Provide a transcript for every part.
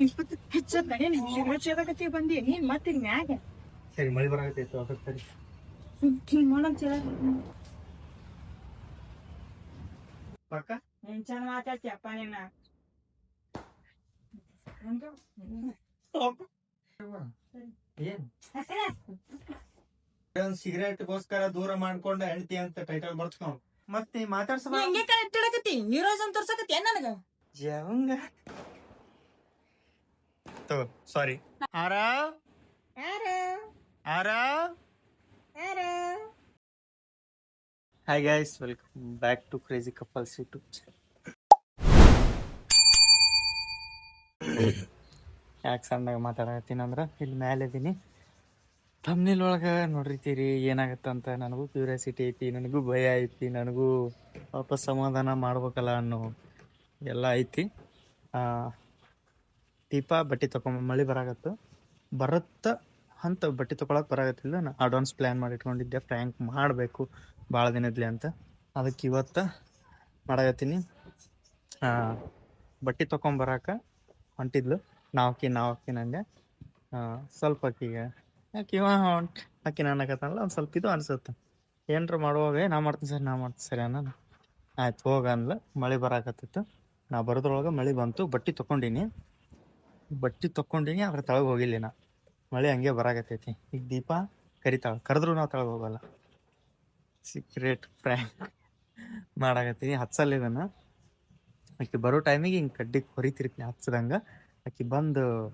ಇಪ್ಪತ್ತು ಹೆಚ್ಚದ ಏನು ಹೆಚ್ಚದಾಗತ್ತಿ ಬಂದಿ? ನೀನ್ ಮತ್ತೆ ಮ್ಯಾಗ ಸರಿ ಮಳಿ ಬರಾಗತ್ತೈತು ಅದಕ್ಕೆ ಸರಿ ಹಿಂಗ್ ಪಕ್ಕ? ನೀನ್ ಚಂದ ಮಾತಾಡ್ತೀಯಪ್ಪ ನೀನ ಹಂಗ ಏನ್? ಸಿಗರೇಟ್ ಸಿಗರೇಟ್ಗೋಸ್ಕರ ದೂರ ಮಾಡ್ಕೊಂಡ ಹೆಂಡತಿ ಅಂತ ಟೈಟಲ್ ಬರ್ಸ್ಕೊಂಡ್ ಮತ್ತೆ ಮಾತಾಡ್ಸ ನೀ ಕರೆಕ್ಟ್ ಕೈ ಇಟ್ಟಿಡಕತ್ತಿ ಹೀರೋಯಿಸಮ್ ತೋರ್ಸಕತ್ತಿ ಏನ್ ನನಗ? ಜವಂಗ. ತಗೋ ಸಾರಿ ಆರ? ಆರ. ಆರ? Hi guys welcome back to crazy couples YouTube ಯಾಕೆ ಸಣ್ಣಗೆ ಮಾತಾಡತ್ತೀನಿ ಅಂದ್ರೆ ಇಲ್ಲಿ ಮೇಲೆ ಇದೀನಿ. ತಮ್ಮನಿಲ್ ಒಳಗೆ ನೋಡಿರ್ತೀರಿ ಅಂತ ನನಗೂ ಕ್ಯೂರಿಯಾಸಿಟಿ ಐತಿ ನನಗೂ ಭಯ ಐತಿ ನನಗೂ ವಾಪಸ್ ಸಮಾಧಾನ ಮಾಡ್ಬೇಕಲ್ಲ ಅನ್ನೋ ಎಲ್ಲ ಐತಿ. ಆ, ದೀಪ ಬಟ್ಟೆ ತಗೊಂಡ್ ಮಳೆ ಬರಾಗತ್ತು ಬರುತ್ತ ಅಂತ ಬಟ್ಟೆ ತಗೊಳಕ್ ಬರಾಗತ್ತಿಲ್ಲ ನಾ ಅಡ್ವಾನ್ಸ್ ಪ್ಲ್ಯಾನ್ ಮಾಡಿ ಇಟ್ಕೊಂಡಿದ್ದೆ. ಪ್ರ್ಯಾಂಕ್ ಮಾಡಬೇಕು. ಭಾಳ ದಿನದ್ಲಿ ಅಂತ. ಅದಕ್ಕೆ ಇವತ್ತು ಮಾಡಕತ್ತೀನಿ. ಬಟ್ಟೆ ತೊಗೊಂಬರಾಕ ಹೊಂಟಿದ್ಲು. ನಾವ್ಕಿ ನಾವ್ಕಿ ನಂಗೆ. ಸ್ವಲ್ಪ ಆಕಿಗೆ ಯಾಕೆ ಇವ ಹೊಂಟ್ ಆಕಿ ಒಂದು ಸ್ವಲ್ಪ ಇದು ಅನ್ಸುತ್ತೆ. ಏನರ ಮಾಡುವಾಗ "ಏ, ನಾ ಮಾಡ್ತೀನಿ ಸರ್ ನಾ ಮಾಡ್ತೀನಿ ಸರಿ ಅನ್ನೋದು. ಆಯ್ತು ಹೋಗ ಅನ್ಲ ಮಳೆ ಬರಾಕತ್ತಿತ್ತು. ನಾ ಬರೋದ್ರೊಳಗೆ ಮಳೆ ಬಂತು. ಬಟ್ಟೆ ತೊಗೊಂಡಿನಿ ಬಟ್ಟೆ ತೊಗೊಂಡಿನಿ ಅದ್ರ ತಳಗ್ ಹೋಗಿಲ್ಲ ಮಳೆ ಹಂಗೆ ಬರಾಕತ್ತೈತಿ. ಈಗ ದೀಪ ಕರಿತಾಳ. ಕರೆದ್ರು ನಾವು ತಳಗ್ ಹೋಗಲ್ಲ. Secret frank ಮಾಡಾಕತ್ತೀನಿ. ಹಚ್ಚಲ್ಲ ಇದನ್ನ. ಆಕೆ ಬರೋ ಟೈಮಿಗೆ ಹಿಂಗೆ ಕಡ್ಡಿ ಕೊರಿತಿರ್ತೀನಿ ಹಚ್ಚದಂಗ. ಆಕೆ ಬಂದು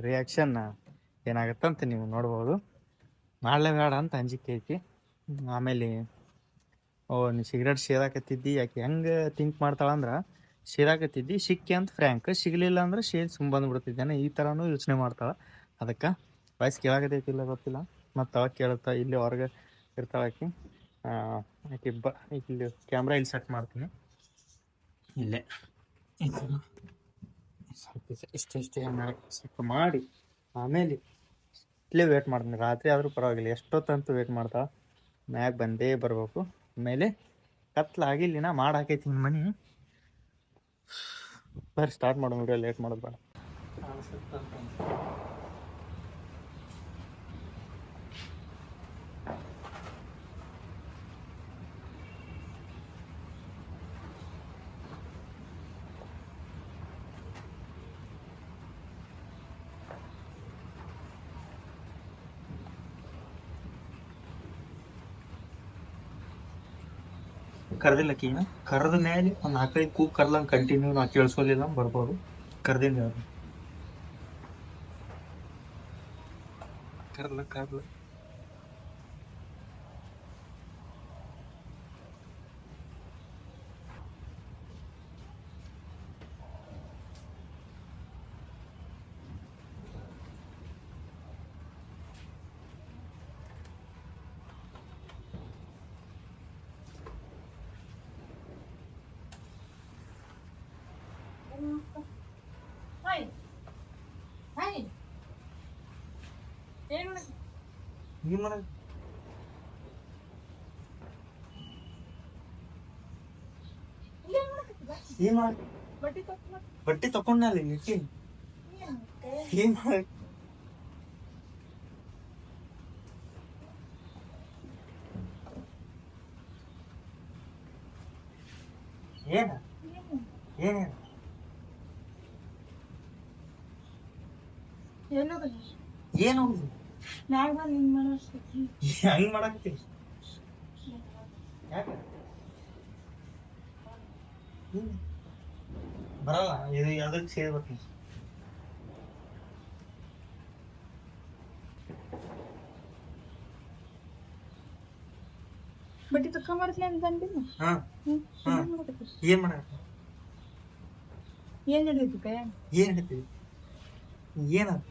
ರಿಯಾಕ್ಷನ್ ಏನಾಗತ್ತಂತ ನೀವು ನೋಡ್ಬೋದು. ಮಾಡಲೇಬೇಡ ಅಂತ ಅಂಜಿಕೆ ಐತಿ ಆಮೇಲೆ, ಓ, ನೀ ಸಿಗರೇಟ್ ಸೇದಾಕತ್ತಿದ್ದಿ ಆಕೆ ಹೆಂಗೆ ಥಿಂಕ್ ಮಾಡ್ತಾಳಂದ್ರೆ ಸೇದಾಕತ್ತಿದ್ದಿ ಸಿಕ್ಕಿ ಅಂತ ಫ್ರ್ಯಾಂಕ್ ಸಿಗಲಿಲ್ಲ ಅಂದ್ರೆ ಶೇರ್ ಸುಮ್ ಬಂದ್ಬಿಡ್ತಿದ್ದಾನೆ. ಈ ಥರನೂ ಯೋಚನೆ ಮಾಡ್ತಾಳೆ. ಅದಕ್ಕೆ ವಾಯ್ಸ್ ಕೇಳಾಕತ್ತೈತಿಲ್ಲ ಗೊತ್ತಿಲ್ಲ. ಮತ್ತು ಅವಾಗ ಕೇಳುತ್ತಾ, ಇಲ್ಲಿ ಹೊರಗೆ ಇರ್ತಾಳೆ ಆಕೆ. ಆಕೆ ಬ, ಇಲ್ಲಿ ಕ್ಯಾಮ್ರಾ ಇಲ್ಲಿ ಸೆಟ್ ಮಾಡ್ತೀನಿ. ಇಲ್ಲೇ. ಸ್ವಲ್ಪ ಇಷ್ಟ- ಇಷ್ಟ ಸ್ವಲ್ಪ ಮಾಡಿ. ಆಮೇಲೆ ಇಲ್ಲೇ ವೇಟ್ ಮಾಡ್ತೀನಿ. ರಾತ್ರಿ ಆದರೂ ಪರವಾಗಿಲ್ಲ. ಎಷ್ಟೊತ್ತಂತೂ ವೇಟ್ ಮಾಡ್ತಾಳೆ. ಮ್ಯಾಗ ಬಂದೇ ಬರಬೇಕು. ಆಮೇಲೆ ಕತ್ಲಾಗಿಲ್ಲಿನ ಮಾಡಾಕೈತಿ ನಿಮ್ಮ ಮನೆ. ಬರ್ರಿ ಸ್ಟಾರ್ಟ್ ಮಾಡೋ ವಿಡಿಯೋ ಲೇಟ್ ಮಾಡೋದು ಬೇಡ. ಕರೆದಿಲ್ಲ ಕೀನ ಕರೆದ ಮೇಲೆ ಒಂದು ನಾಲ್ಕೈದು ಕೂಗ್ ಕರ್ಲಂಗೆ ಕಂಟಿನ್ಯೂ ನಾ ಕೇಳಿಸ್ಕೊಲಿಲ್ಲ ಬರ್ಬೋದು. ಕರ್ದಿಂದ ಯಾರು ಕರ್ಲ ಕರ್ಲ ಹಾಯ್ ಹಾಯ್ ಏನ್ ಮಾಡಕ್ ಏನು ಮಾಡ? ಏನು ಮಾಡ ಬಟ್ಟೆ ತಕೊಂಡಲ್ಲ ನಿಕ್ಕಿ ಏನು ಮಾಡ ಏನ? ಏನ ಏನು? ಏನು ಮ್ಯಾಗ ಬಂದು ಹಿಂಗ್ ಮಾಡೋಷ್ಟೊತ್ತಿ ಹಂಗ್ ಮಾಡಾಕತ್ತೀನಿ ಯಾಕೆ? ಹ್ಮ್. ಬರಲ್ಲ ಇದು ಅದಕ್ಕೆ ಸೇರ್ಬೇಕು? ಬಟ್ಟಿ ತಕೊಂಬರ್ತೀನಿ ಅಂತ ಅಂದಿಲ್ಲ ಹಾ ಹಾ. ಏನ್? ಏನ್ ಮಾಡಾಕ ಏನ್ ಏನ್ ಹೇಳ್ತೀವಿ ಏನಾತ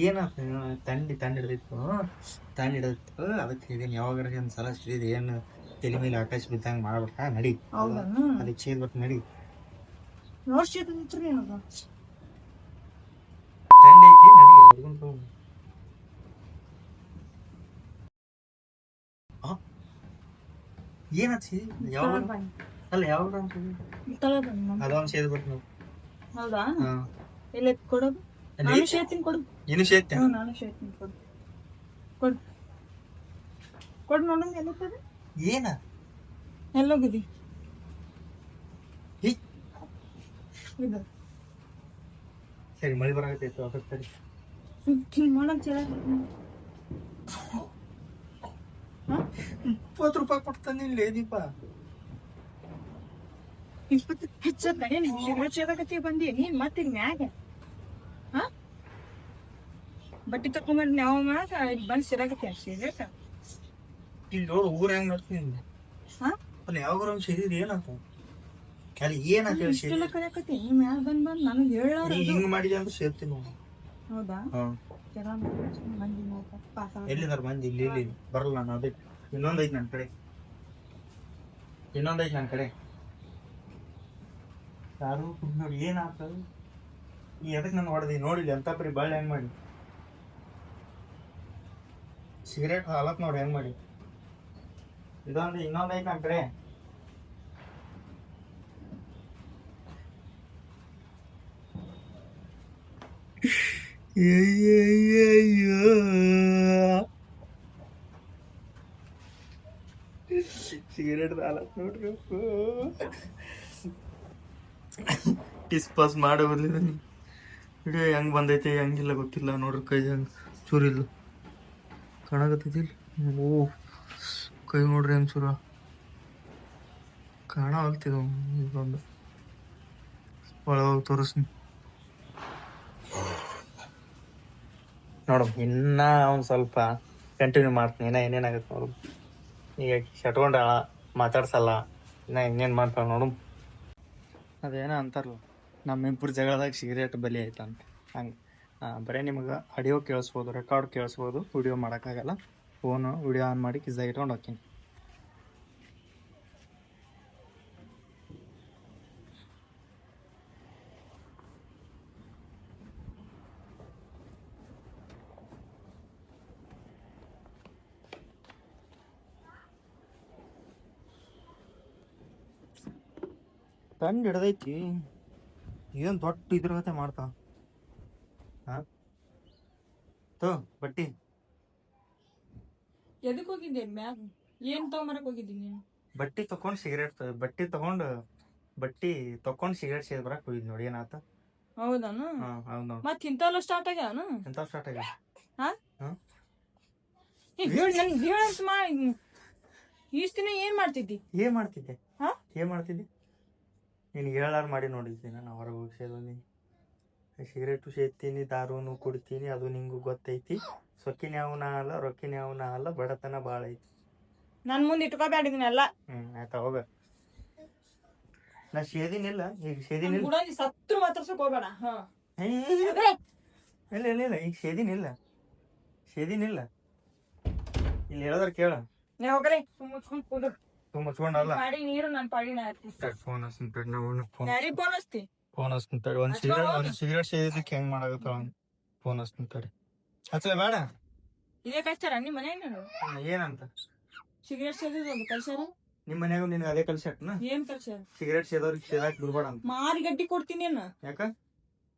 ಏನಾಗ್ತದೆ ತಂಡಿ ತಂಡ ಹಿಡಿದಿತ್ತು. ತಂಡ ಹಿಡಿದಿತ್ತು. ಅದಕ್ಕೆ ಇದೇನು ಯಾವಾಗ ಒಂದು ಸಲ ಸಿಡಿದು ಏನು ತಲೆ ಮೇಲೆ ಆಕಾಶ ಬಿದ್ದಂಗೆ ಮಾಡ್ಬಿಟ್ಟ ನಡಿ. ಅದಕ್ಕೆ ನಡಿ. ತಂಡಿ ಐತಿ ನಡಿ ಹುಡುಗನ್ ತಗೊಂಡು ಏನಾಚಿ ಯಾವ ಅಲ್ಲ ಯಾವ ತಗೊಳ್ಳಿ ನಮ್- ಅದೊಂದು ಸೇದ್ಬಿಟ್ಟು ನಾವು ಹೌದಾ? ಎಲ್ಲ ಕೊಡೋದು ನಾನು ಸೇರ್ತೀನಿ ಕೊಡು. ಇನ್ನು ಸೇತ್ತೆ ಹ್ಞೂ ನಾನು ಸೇರ್ತೀನಿ ಕೊಡು. ಕೊಡು. ಕೊಡು ನೋಡೋಣ ಎಲ್ಲೋಗ್ತದೆ ಏನ? ಎಲ್ಲೋಗಿದಿ ಹೀ. ಇದು. ಸರಿ ಮಳಿ ಬರಾಕತ್ತೈತಿ ತಡಿ. ಹಿಂಗೆ ಮಾಡೋದು ಚಲ. ಹಾಂ? ಇಪ್ಪತ್ತು ರೂಪಾಯಿ ಕೊಡ್ತಾನೆ ಇಲ್ಲಿ ದೀಪ. ಇಪ್ಪತ್ತು ಹೆಚ್ಚದ ಏನು ಬಂದಿ. ನೀನ್ ಮತ್ತೆ ಮ್ಯಾಗ. ಬಟ್ಟೆ ತಕೊಂಡ್ಬಂದು ನಾವು ಮಾತ್ರ ಇಲ್ಲಿ ಬಂದು ಸಿರಾಗತ್ತೆ ಇಲ್ಲಿ ನೋಡು ಊರ ಹೆಂಗ್ ನೋಡ್ತೀನಿ ಹಾ? ಅಲ್ಲಿ ಯಾವ ಊರ ಸೇರಿದ್ ಏನಾಯ್ತು ಅಲ್ಲಿ ಹೇಳಿ ಸೇರಿ ಇಷ್ಟೆಲ್ಲ ಕರೆಯಕತ್ತಿ ನೀ ಮ್ಯಾಗ ಬಂದ್ ಬಂದ್ ನನಗೆ ಹೇಳೋರು ನೀ ಹಿಂಗ್ ಮಾಡಿದೆ ಅಂತ ಸೇರ್ತೀನಿ ನೋಡು. ಹೌದಾ? ಹಾ. ಮಂದಿ ನೋಡ್ತಾ ಪಾಸ್ ಆಗೋದು. ಎಲ್ಲಿದಾರ ಮಂದಿ? ಇಲ್ಲಿ ಇಲ್ಲಿ ಬರಲ್ಲ ನಾನು ಅದೇ. ಇನ್ನೊಂದು ಐತಿ ನನ್ನ ಕಡೆ. ಇನ್ನೊಂದು ಐತಿ ನನ್ನ ಕಡೆ. ಯಾರು ನೋಡಿ ಏನಾಗ್ತದೆ ಈ ಎದಕ್ಕೆ ನಾನು ಹೊಡೆದಿ? ನೋಡಿಲ್ಲ ಎಂತ ಬರೀ ಬಳ್ಳಿ ಹೆಂಗ್ ಮಾಡಿ. ಸಿಗರೇಟ್ ಹಾಲತ್ ನೋಡಿ, ಹೆಂಗ್ ಮಾಡಿ. ಇದೊಂದು, ಇನ್ನೊಂದು ಐತೆ ನಮ್ಮ ಕಡೆ. ಸಿಗರೇಟ್ ಹಾಲತ್ ನೋಡ್ರಿ ಟಿಸ್ ಪಾಸ್ ಮಾಡಿ ಬರ್ಲಿದ್ದೀನಿ ವಿಡಿಯೋ ಹೆಂಗೆ ಬಂದೈತೆ, ಹೆಂಗಿಲ್ಲ ಗೊತ್ತಿಲ್ಲ ನೋಡ್ರಿ ಕೈ ಹೆಂಗೆ ಚೂರಿಲ್ಲ. ಕಾಣಕತ್ತೈತಿ ಓ ಕೈ ನೋಡ್ರಿ ಅನ್ಸುರ. ಚೂರ ಕಾಣ ಆಗ್ತಿದ ಇದೊಂದು ಒಳಗೆ ತೋರಿಸ್ನಿ ನೋಡು ಇನ್ನ ಒಂದು ಸ್ವಲ್ಪ ಕಂಟಿನ್ಯೂ ಮಾಡ್ತೀನಿ. ಇನ್ನ ಏನೇನಾಗತ್ತೆ ನೋಡು. ಈಗ ಶಟ್ಕೊಂಡಾಳ ಮಾತಾಡ್ಸಲ್ಲ. ಇನ್ನ ಇನ್ನೇನ್ ಮಾಡ್ತಾಳ ನೋಡು. ಅದೇನೋ ಅಂತಾರಲ್ಲ ನಮ್ಮಿಬ್ಬರು ಜಗಳದಾಗ ಸಿಗರೇಟ್ ಬಲಿ ಆಯ್ತಂತೆ ಹಂಗೆ. ಬರೀ ನಿಮಗೆ ಆಡಿಯೋ ಕೇಳಿಸ್ಬೋದು ರೆಕಾರ್ಡ್ ಕೇಳಿಸ್ಬೋದು ವಿಡಿಯೋ ಮಾಡೋಕ್ಕಾಗಲ್ಲ. ಫೋನು ವಿಡಿಯೋ ಆನ್ ಮಾಡಿ ಕಿಸ್ದಾಗ ಇಟ್ಕೊಂಡು ಹೋಗ್ತೀನಿ. ತಂಡ ಹಿಡ್ದೈತಿ. ಏನು ದೊಡ್ಡ ಇದ್ರ ಕತೆ ಮಾಡ್ತಾ? ಹಾ? ತೋ ಬಟ್ಟಿ. ಎದಕ್ಕೆ ಹೋಗಿದ್ದೆ ಮ್ಯಾಗ ಏನ್ ತಗೊಂಬರಕ್ ಹೋಗಿದ್ದಿ ನೀನು? ಬಟ್ಟಿ ತಕೊಂಡ್ ಸಿಗರೇಟ್ ಬಟ್ಟಿ ತಗೊಂಡ್ ಬಟ್ಟಿ ತಕೊಂಡ್ ಸಿಗರೇಟ್ ಸೇದ್ ಬರಕ್ ಹೋಗಿದ್ ನೋಡಿ ಏನಾತ? ಹೌದಾನು? ಹಾ ಹೌದ್ ನೋಡ್. ಮತ್ ಇಂಥವೆಲ್ಲ ಸ್ಟಾರ್ಟ್ ಆಗ್ಯಾವನು? ಎಂತ ಸ್ಟಾರ್ಟ್ ಆಗ್ಯಾ ಹಾ? ಹಾ? ನನ್ ಹೇಳಂತ ದಿನ ಏನ್ ಮಾಡ್ತಿದ್ದಿ? ಏನ್ ಮಾಡ್ತಿದ್ದೆ? ಹಾ? ಏನ್ ಮಾಡ್ತಿದ್ದೆ? ನೀನು ಹೇಳಾರ ಮಾಡಿ ನೋಡಿದ್ದೀನಿ ನಾನು ಹೊರಗೆ ಹೋಗಿ ಸೇದೀನಿ ಸಿಗರೇಟು ಸೇದ್ತೀನಿ ದಾರೂನು ಕುಡ್ತೀನಿ ಅದು ನಿಂಗೂ ಗೊತ್ತೈತಿ. ಸೊಕ್ಕಿನ ಯಾವನ ಅಲ್ಲ ರೊಕ್ಕಿನ ಯಾವನ ಅಲ್ಲ ಬಡತನ ಭಾಳ ಐತಿ. ನನ್ ಮುಂದೆ ಇಟ್ಕೋಬೇಡಿದ್ನೆಲ್ಲ ಹ್ಮ್ ಆಯ್ತಾ ಹೋಗ. ನಾ ಸೇದಿನಿಲ್ಲ ಈಗ ಸೇದಿನಿಲ್ಲ. ಕೂಡ ನೀ ಸತ್ರು ಮಾತಾಡ್ಸಕ್ ಹೋಗ್ಬೇಡ ಹಾ. ಏ, ಇಲ್ಲ ಇಲ್ಲ ಇಲ್ಲ ಈಗ ಸೇದಿನಿಲ್ಲ. ಸೇದಿನಿಲ್ಲ. ಇಲ್ಲಿ ಹೇಳೋದ್ರ ಕೇಳ. ನೀ ಹೋಗ್ರಿ ಸುಮ್ಮ ಮುಚ್ಕೊಂಡ್ ಕುಂದ್ರು. ತುಂಬ ಮುಚ್ಕೊಂಡಲ್ಲ ಮಾಡಿ ನೀರು ನನ್ ಪಾಡಿನ ಫೋನ್ ಫೋನ್ ಯಾರಿಗ್ ಫೋನ್ ಹಚ್ತಿ? ಫೋನ್ ಹಚ್ತೀನಿ ಒಂದ್ ಸಿಗರೇಟ್ ಒಂದ್ ಸಿಗರೇಟ್ ಸೇದಿದ್ದಕ್ಕೆ ಹೆಂಗ್ ಮಾಡಾಕತ್ತಾಳ ಫೋನ್ ಹಚ್ಲೆ ಹಚ್ಚಲ ಬೇಡ. ಇದೇ ಕಲ್ಸಾರ ನಿಮ್ ಮನ್ಯಾಗ ನಾನು? ಏನಂತ? ಸಿಗರೇಟ್ ಸೇದಿದ್ರು ಒಂದು ಕಳ್ಸ್ಯಾರ ನಿಮ್ ಮನ್ಯಾಗ ನಿನ್ಗೆ ಅದೇ ಕಲ್ಸಟ್ನ ಏನ್ ಕಳ್ಸ್ಯಾರ ಸಿಗರೇಟ್ ಸೇದವ್ರಿಗೆ ಸೇದಾಕ್ ಬಿಡ್ಬೇಡ ಅಂತ. ಮಾರಿ ಗಡ್ಡಿ ಕೊಡ್ತೀನಿ ಏನ ಯಾಕ?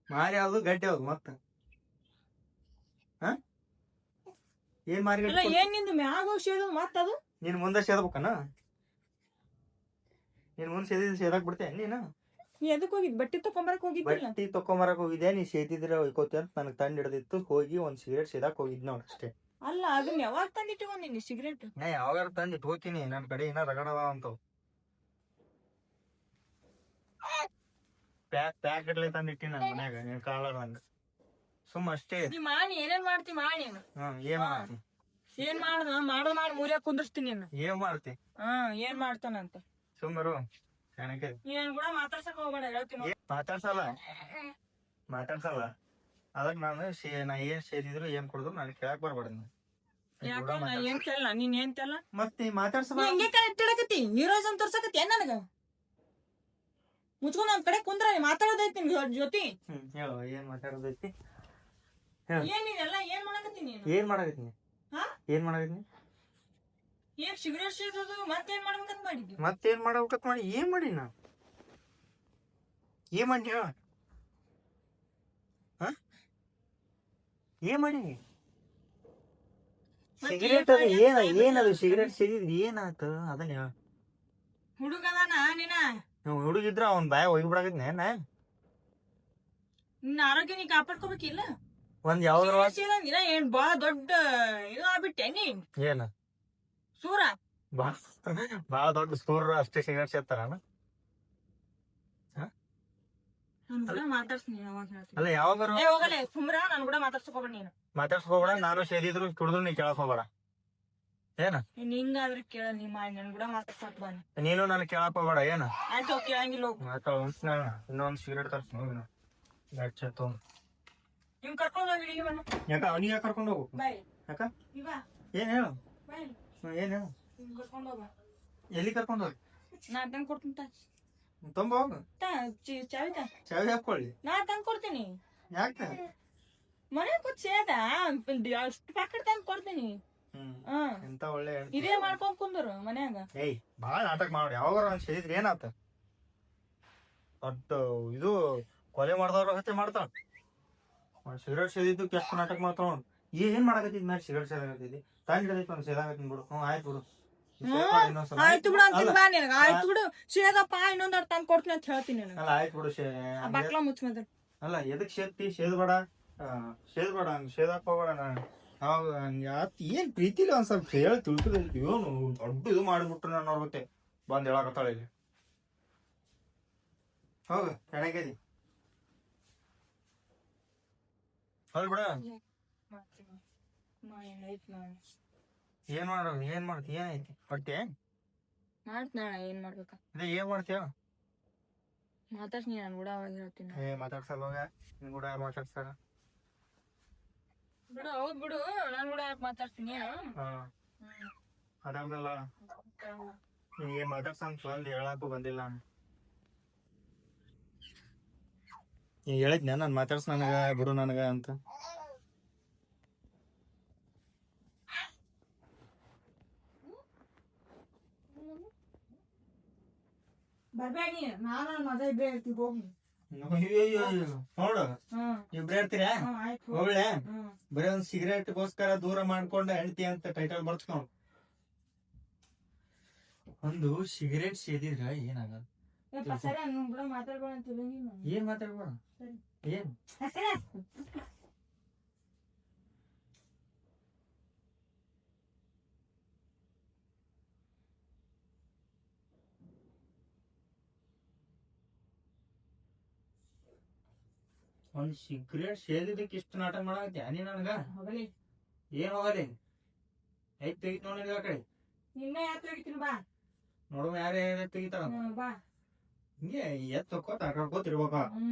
ಮಾರಿ ಯಾವ್ದು? ಗಡ್ಡೆ ಯಾವ್ದು? ಮತ್ತ? ಹಾ? ಏನ್ ಮಾರಿ ಅಲ್ಲ ಗಡ್ಡೆ ಏನ್ ನಿಂದು ಮ್ಯಾಗ ಹೋಗಿ ಸೇದೋದು ಮತ್ತ ಅದು? ನೀನ್ ಮುಂದೆ ಸೇದಬೇಕನ? ನೀನ್ ಮುಂದೆ ಸೇದಿದ್ ಸೇದಾಕ್ ಬಿಡ್ತೆ ನೀನು? ಎದಕ್ ಹೋಗಿದ್? ಬಟ್ಟೆ ತಕೊಂಬರಕ್ ಹೋಗಿದ್ದಿಲ್ಲ? ಬಟ್ಟಿ ತಕೊಂಬರಕ್ ಹೋಗಿದ್ದೆ ನೀ ಸೇದಿದ್ರೆ ಒಯ್ಕೋತಿ ಅಂತ ನನಗ್ ತಂಡ ಹಿಡ್ದಿತ್ತು. ಹೋಗಿ ಒಂದ್ ಸಿಗರೇಟ್ ಸೇದಾಕ್ ಹೋಗಿದ್ ನೋಡ್ ಅಷ್ಟೇ. ಅಲ್ಲ ಅದನ್ನ ಯಾವಾಗ ತಂದಿಟ್ಟಿಕೊಂಡಿನಿ ಸಿಗರೇಟ್ ನಾ ಯಾವಾಗ ತಂದಿಟ್ಟು ಹೋಗ್ತೀನಿ ನನ್ನ ಕಡೆ ಏನ ರಗಡವ ಅಂತ. ಪ್ಯಾಕ್ ಪ್ಯಾಕ್ ಇಡ್ಲಿ ತಂದು ಇಟ್ಟಿನಿ ನನ್ನ ಮನ್ಯಾಗ ನೀನ್ ಕಾಳದಂಗ ಸುಮ್ ಅಷ್ಟೇ. ನೀ ಮಾಡಿ ಏನೇನ್ ಮಾಡ್ತಿ ಮಾಡಿ ನೀನು. ಹ್ಮ್ ಏನ್ ಮಾಡ್ತಿ? ಏನ್ ಮಾಡ್ದ? ಮಾಡೋದ್ ಮಾಡಿ ಮೂರ್ಯಾಗ ಕುಂದಿರ್ಸ್ತೀನಿ ನೀನು. ಏನ್ ಮಾಡ್ತಿ? ಹಾ ಏನ್ ಮಾಡ್ತಾನಂತ? ಸುಮ್ಮರು ನೀನ್ ಕೂಡ ಮಾತಾಡ್ಸಕ್ ಹೋಗ್ಬೇಡ ಹೇಳ್ತೀನಿ ಮಾತಾಡ್ಸಲ್ಲ? ಮಾತಾಡ್ಸಲ್ಲ? ಅದಕ್ ನಾನು ನಾ ಏನ್ ಸೇರಿದ್ರು ಏನ್ ಕೊಡಿದ್ರು ನನಗೆ ಕೇಳಕ್ ಬರ್ಬಾರ್ದು ನೀನು. ಯಾಕ? ನಾ ಏನ್ ಕೇಳಲ್ಲ ನೀನ್ ಏನ್ ಕೇಳಲ್ಲ? ಮತ್ತೆ ಮಾತಾಡ್ಸಲ್ಲ ಹಂಗೆ ಕಟ್ಟಿಡಕತ್ತಿ ನೀರೋಜ್ ಅಂತ ತೋರ್ಸಕತ್ತಿ ಏನ್ ನನಗ? ಮುಚ್ಕೊಂಡ್ ನಮ್ ಕಡೆ ಕುಂದ್ರ ಮಾತಾಡೋದೈತಿ ನಿನ್ ಜೊತೆ. ಹ್ಮ್ ಹೇಳು ಏನ್ ಮಾತಾಡೋದೈತಿ? ಏನ್ ಇದೆಲ್ಲ ಏನ್ ಮಾಡಕತ್ತಿ ನೀನು? ಏನ್ ಮಾಡಕತ್ತೀನಿ ಹಾ? ಏನ್ ಮಾಡಕತ್ತೀನಿ ಸಿಗರೇಟ್ ಸೇದೋದು ಮತ್ತೇನ್ ಮಾಡ್ಬೇಕಂತ ಮಾಡಿದ್ವಿ ಮತ್ತೇನ್ ಮಾಡ್ಬೇಕತ್ ಮಾಡಿ ಏನ್ ಮಾಡಿ ನಾ ಏನ್ ಮಾಡಿ ಹೇಳ? ಏನ್ ಮಾಡಿ ಸಿಗರೇಟ್ ಅದು ಏನ ಏನದು ಸಿಗರೇಟ್ ಸಿಗಿದ್ ಏನಾತ ಅದನ್ನ ಹೇಳ. ಹುಡುಗದಾನ ನೀನ ಹುಡುಗಿದ್ರ ಅವ್ನ ಬಾಯ ಒಯ್ಬಿಡಾಕತ್ನೆ ಏನ? ನಿನ್ನ ಆರೋಗ್ಯ ನೀ ಕಾಪಾಡ್ಕೋಬೇಕಿಲ್ಲ? ಒಂದ್ ಯಾವ್ದ್ರ ಸೇದಂಗಿನ ಏನ್ ಬಾ ದೊಡ್ಡ ಇದು ಆಗ್ಬಿಟ್ಟೆ ನೀ? ಏನ? ಸೂರ? ಬಾಳ ದೊಡ್ಡ ಸೂರ ಅಷ್ಟೇ ಸಿಗರೇಟ್ ಸೇರ್ತಾರ ನನ್ ಕೂಡ ಮಾತಾಡ್ಸ್ನಿ ಅವಾಗ ಹೇಳ್ತೀನಿ. ಅಲ್ಲ ಯಾವಾಗ ಹೋಗಲೆ ಸುಮ್ರ ನನ್ ಕೂಡ ಮಾತಾಡ್ಸ್ಕೋಬೇಡ ನೀನು. ಮಾತಾಡ್ಸ್ಕೋಬೇಡ ನಾನು ಸೇದಿದ್ರು ಕುಡಿದ್ರು ನೀ ಕೇಳಕ್ ಹೋಗ್ಬೇಡ. ಏನ? ನೀನ್ ಹಿಂಗಾದ್ರೆ ಕೇಳ ನೀ ಮಾಡಿ ನನ್ ಕೂಡ ಮಾತಾಡ್ಸಕ್ ಬಂದ ನೀನು. ನನ್ ಕೇಳಕ್ ಹೋಗ್ಬೇಡ ಏನ? ಆಯ್ತು ಕೇಳಂಗಿಲ್ಲ ಇನ್ನೊಂದ್ ಸಿಗರೇಟ್ ತರ್ಸ್ ತೊಗೊಂಡ್. ನಿಮ್ ಕರ್ಕೊಂಡ್ ಹೋಗಿ ಯಾಕ ಅವನಿಗೆ ಕರ್ಕೊಂಡು ಹೋಗು? ಯಾಕ? ಏನ್ ಹೇಳು? ಏನ್ ಎಲ್ಲಿ ಕರ್ಕೊಂಡು ಹೋಗಿ. ನಾ ತಂದು ಕೊಡ್ತೀನಿ ತಾ ತುಂಬ ಹೋಗು. ತಾ ಚಿ- ಚಾವಿ ತಾ. ಚಾವಿ ಹಾಕೊಳ್ಳಿ ನಾ ತಂದು ಕೊಡ್ತೀನಿ. ಯಾಕೆ? ಮನೆ ಕೂತ್ ಸೇದ ಅಷ್ಟು ಪ್ಯಾಕೆಟ್ ತಂದು ಕೊಡ್ತೀನಿ. ಹ್ಮ್ ಹಾ. ಎಂತ ಒಳ್ಳೆ. ಇದೇ ಮಾಡ್ಕೊಂಡ್ ಕುಂದರು ಮನ್ಯಾಗ. ಏಯ್ ಬಾಳ ನಾಟಕ ಮಾಡಿ. ಯಾವಾಗ ಒಂದ್ ಸೇದಿದ್ರೆ ಏನಾತ? ಬಟ್ ಇದು ಕೊಲೆ ಮಾಡ್ದವ್ರ ಹತ್ಯೆ ಮಾಡ್ತಾಳ ಸಿಗರೇಟ್ ಸೇದಿದ್ದು ಕೆಸ್ಟ್ ನಾಟಕ ಮಾಡ್ತಾವ. ಏನ್ ಮಾಡಕತ್ತಿದ್ ಮೇಲೆ ಸಿಗರೇಟ್ ಸೇದಾಕತ್ತಿದ್ದಿ ತಾಯಿ ಹಿಡಿದೈತಿ ಒಂದು ಬಿಡು ಹ್ಞೂ ಆಯ್ತು ಬಿಡು. ಆಯ್ತು ಬಿಡು ಅಂತೀನಿ ಬಾ ನಿನಗ ಆಯ್ತು ಬಿಡು. ಸೇದಪ್ಪ ಇನ್ನೊಂದ್ ಅರ್ಥ ತಂದ್ ಕೊಡ್ತೀನಿ ಅಂತ ಹೇಳ್ತೀನಿ ನಿನಗ. ಅಲ್ಲ ಆಯ್ತು ಬಿಡು ಶೇ ಬಾಕ್ಲ ಅಲ್ಲ ಎದಕ್ ಶಕ್ತಿ ಸೇದ್ಬೇಡ. ಸೇದ್ಬೇಡ ಹಂಗ ಸೇದಾಕ್ ಹೋಗ್ಬೇಡ ನಾನು. ಅವಾಗ ಹಂಗ ಆತ್ ಏನ್ ಪ್ರೀತಿಲಿ ಒಂದ್ ಸ್ವಲ್ಪ ಹೇಳಿ ತಿಳ್ತಿದ್ ಇವನು ದೊಡ್ಡ ಇದು ಮಾಡ್ಬಿಟ್ರು ನಾನು ನೋಡ್ಬಿಟ್ಟೆ ಬಂದ್ ಹೇಳಕತ್ತಾಳ ಇಲ್ಲಿ. ಹೋಗ ಕೆಣಗದಿ ಹೊಲ್ ಬಿಡ ಏನ್ ಮಾಡ ಏನ್ ಮಾಡ್ತಿ ಏನೈತಿ? ಹೊಟ್ಟೆ? ಮಾಡ್ತಾಳ ಏನ್ ಮಾಡ್ಬೇಕ? ಅದೇ ಏನ್ ಮಾಡ್ತೀಯ? ಮಾತಾಡ್ತೀನಿ ನಾನು ಕೂಡ ಅವಾಗ ಹೇಳ್ತೀನಿ. ಏ ಮಾತಾಡ್ಸಲ್ಲ ಹೋಗ. ನಿನ್ ಕೂಡ ಯಾರ್ ಮಾತಾಡ್ಸಾರ ಬಿಡು ಹೌದ್ ಬಿಡು. ನಾನು ಕೂಡ ಯಾಕೆ ಮಾತಾಡ್ತೀನಿ? ಹಾ. ಅದಾದ್ಮೇಲೆ ನಿನಗೆ ಮಾತಾಡ್ಸಂತ ಬಂದ್ ಹೇಳಕ್ಕೂ ಬಂದಿಲ್ಲ. ನಾನು ನೀ ಹೇಳಿದ್ನ ನಾನು ಮಾತಾಡ್ಸ ನನಗ ಬಿಡು ನನಗ ಅಂತ. ಬರ್ಬೇಡಿ ನಾನು ಮದ ಇಬ್ಬರೇ ಇರ್ತೀವಿ ಹೋಗಿ ನೋಡು. ಇಬ್ರೇ ಇರ್ತೀರಾ. ಹೋಗ್ಳೆ ಬರೀ ಒಂದ್ ಸಿಗರೇಟ್ಗೋಸ್ಕರ ದೂರ ಮಾಡ್ಕೊಂಡ ಹೆಂಡತಿ ಅಂತ ಟೈಟಲ್ ಬರ್ತ್ಕೊಂಡು ಒಂದು ಸಿಗರೇಟ್ ಸೇದಿದ್ರ ಏನಾಗಲ್ಲ. ಏನ್ ಮಾತಾಡ್ಬೋಣ. ಏನ್? ಒಂದ್ ಸಿಗ್ರೇಟ್ ಸೇದಿದ್ದಕ್ಕೆ ಇಷ್ಟು ನಾಟಕ ಮಾಡಾಕತ್ತಿ? ನೀ ನನಗ? ಹೋಗಲಿ. ಏನ್ ಹೋಗಲಿ? ಐತ್ ತೆಗಿತ್ ನೋಡಿ ಆ ಕಡೆ. ನಿನ್ನೆ ಯಾಕೆ ತೆಗಿತೀನಿ ಬಾ. ನೋಡುವ ಯಾರೇ ತೆಗಿತಾರ. ಹ್ಮ್, ಬಾ. ಹಿಂಗೆ ಎತ್ ತಕ್ಕೋತ ಇರ್ಬೇಕ ಹ್ಮ್